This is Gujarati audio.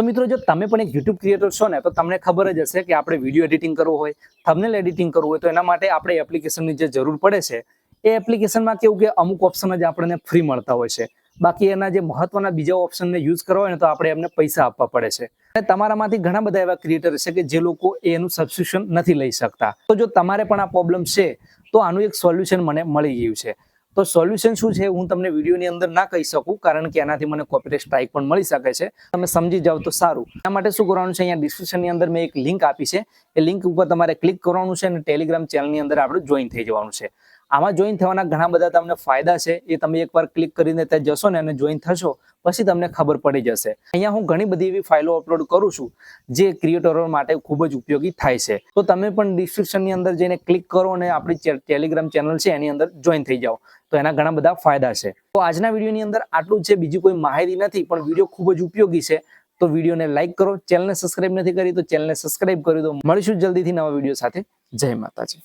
તો મિત્રો જો તમે પણ એક યુટ્યુબ ક્રિએટર છો ને, તો તમને ખબર જ હશે કે આપણે વીડિયો એડિટિંગ કરવું હોય થંબનેલ એડિટિંગ કરવું હોય, તો એના માટે આપણે એપ્લિકેશનની જે જરૂર પડે છે, એ એપ્લિકેશનમાં કેવું કે અમુક ઓપ્શન જ આપણને ફ્રી મળતા હોય છે. બાકી એના જે મહત્વના બીજા ઓપ્શનને યુઝ કરવા હોય ને, તો આપણે એમને પૈસા આપવા પડે છે. અને તમારામાંથી ઘણા બધા એવા ક્રિએટર છે કે જે લોકો એનું સબસ્ક્રિપ્શન નથી લઈ શકતા. તો જો તમારે પણ આ પ્રોબ્લેમ છે, તો આનું એક સોલ્યુશન મને મળી ગયું છે. તો સોલ્યુશન શું છે? હું તમને વિડીયોની અંદર ના કહી શકું, કારણ કે એનાથી મને કોપીરાઇટ સ્ટ્રાઇક પણ મળી શકે છે. તમે સમજી જાવ તો સારું. એના માટે શું કરવાનું છે? અહીંયા ડિસ્ક્રિપ્શનની અંદર મેં એક લિંક આપી છે. એ લિંક ઉપર તમારે ક્લિક કરવાનું છે અને ટેલિગ્રામ ચેનલની અંદર આપણે જોઈન થઈ જવાનું છે. આમાં જોઈન થવાના ઘણા બધા તમને ફાયદા છે, એ તમે એકવાર ક્લિક કરીને ત્યાં જશો ને અને જોઈન થશો, પછી તમને ખબર પડી જશે. અહીંયા હું ઘણી બધી એવી ફાઇલો અપલોડ કરું છું, જે ક્રિએટરો માટે ખૂબ જ ઉપયોગી થાય છે. તો તમે પણ ડિસ્ક્રિપ્શનની અંદર જઈને ક્લિક કરો અને આપણી ટેલિગ્રામ ચેનલ છે, એની અંદર જોઈન થઈ જાઓ. તો એના ઘણા બધા ફાયદા છે. તો આજના વિડીયોની અંદર આટલું છે, બીજી કોઈ માહિતી નથી, પણ વીડિયો ખૂબ જ ઉપયોગી છે. તો વિડીયોને લાઈક કરો ચેનલને સબસ્ક્રાઇબ નથી કરી, તો ચેનલને સબસ્ક્રાઇબ કરી દો. મળીશું જલ્દીથી નવા વીડિયો સાથે. જય માતાજી.